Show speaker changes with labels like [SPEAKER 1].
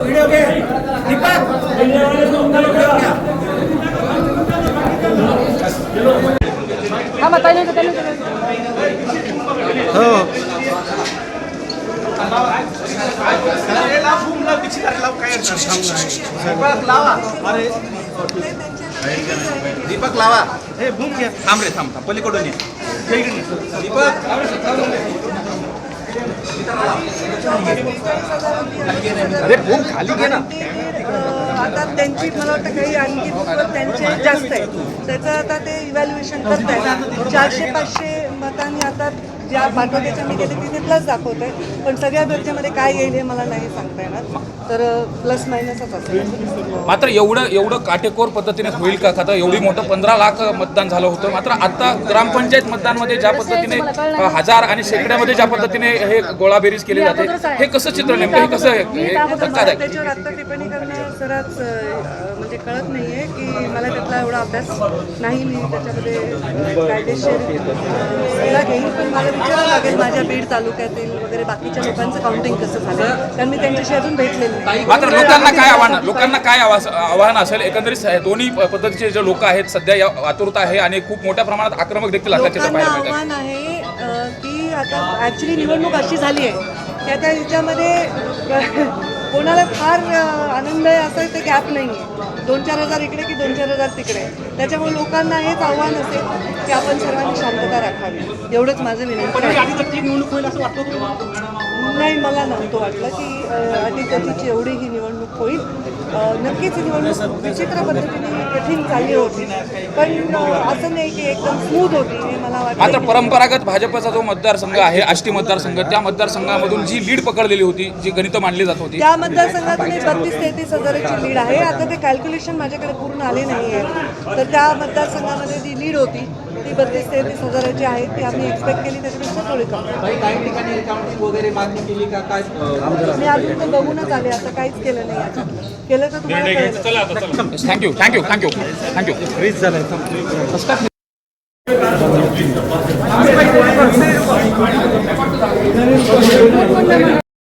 [SPEAKER 1] Video घे.
[SPEAKER 2] हा
[SPEAKER 3] हो
[SPEAKER 4] दीपक लावा हे भूम घ्या थांब रे थांब थांब पलीकडून ये. दीपक अरे भूम खाली घे ना.
[SPEAKER 5] आता त्यांची मला वाटतं काही आणखी त्यांचे जास्त आहे त्याचं आता ते इव्हॅल्युएशन करत आहेत चारशे पाचशे मतांनी आता ज्या पाठवण्याच्या मी गेले तिथे प्लस दाखवत आहे पण सगळ्या बेरच्यामध्ये काय येईल हे मला नाही सांगता येणार. तर प्लस मायनसच असेल.
[SPEAKER 6] मात्र एवढं एवढं काटेकोर पद्धतीने होईल का तर एवढी मोठं पंधरा लाख मतदान झालं होतं. मात्र आता ग्रामपंचायत मतदानमध्ये ज्या पद्धतीने अ, हजार आणि शेकड्यामध्ये ज्या पद्धतीने हे गोळाबेरीज केली जाते हे कसं चित्र नेमकं? हे कसं हे- हे
[SPEAKER 5] मला
[SPEAKER 6] धक्कादायक
[SPEAKER 5] त्याच्यावर आत्ता टिप्पणी करणं जराच अं, म्हणजे कळत नाहीये की मला त्यातला एवढा अभ्यास नाही मी त्याच्यामध्ये अं, कायदेशीर अं, सल्ला घेईन. पण मला विचारावं लागेल माझ्या बीड तालुक्यातील वगैरे बाकीच्या लोकांचं काउंटिंग कसं झालं? कारण मी त्यांच्याशी अजून भेटलेले
[SPEAKER 6] मात्र लोकांना काय आव्हान लोकांना काय आवाज आव्हान असेल? एकंदरीत दोन्ही प- पद्धतीचे जे लोक आहेत सध्या या आतुरता आहे आणि खूप मोठ्या प्रमाणात आक्रमक देखील असल्याचे.
[SPEAKER 5] आव्हान आहे की आता ॲक्च्युली निवडणूक अशी झाली आहे की आता ह्याच्यामध्ये कोणाला फार आनंद आहे असं ते गॅप नाही आहे दोन चार हजार इकडे की दोन चार हजार तिकडे. त्याच्यामुळे लोकांना हेच आव्हान असेल की आपण सर्वांनी शांतता राखावी. एवढंच माझं विनंती आहे. नाही मला नव्हतं वाटलं की अटीतटीची एवढी ही निवडणूक होईल. नक्कीच ही निवडणूक विचित्र पद्धतीने कठीण चालली होती. पण असं नाही की एकदम स्मूथ होती हे मला
[SPEAKER 6] मात्र
[SPEAKER 5] वाटतं
[SPEAKER 6] परंपरागत भाजपचा जो मतदारसंघ आहे आष्टी मतदारसंघ त्या मतदारसंघामधून जी लीड पकडलेली होती जी गणित मांडली जात होती.
[SPEAKER 5] त्या मतदारसंघातून बत्तीस तेहतीस हजाराची लीड आहे. आता ते कॅल्क्युलेशन माझ्याकडे पूर्ण आले नाही आहे तर त्या मतदारसंघामध्ये जी लीड होती ती बत्तीस तेहतीस हजाराची आहे ती आम्ही एक्सपेक्ट केली त्याच्यापेक्षा थोडी कमी.
[SPEAKER 1] काही ठिकाणी रिकाउंटिंग वगैरे मागणी केली का? काय
[SPEAKER 5] मी अजून ते बघूनच आले आता काहीच केलं नाही अजून केलं तर तुम्हाला कळेल
[SPEAKER 6] thank you thank you thank you thank you
[SPEAKER 3] freeze झालाय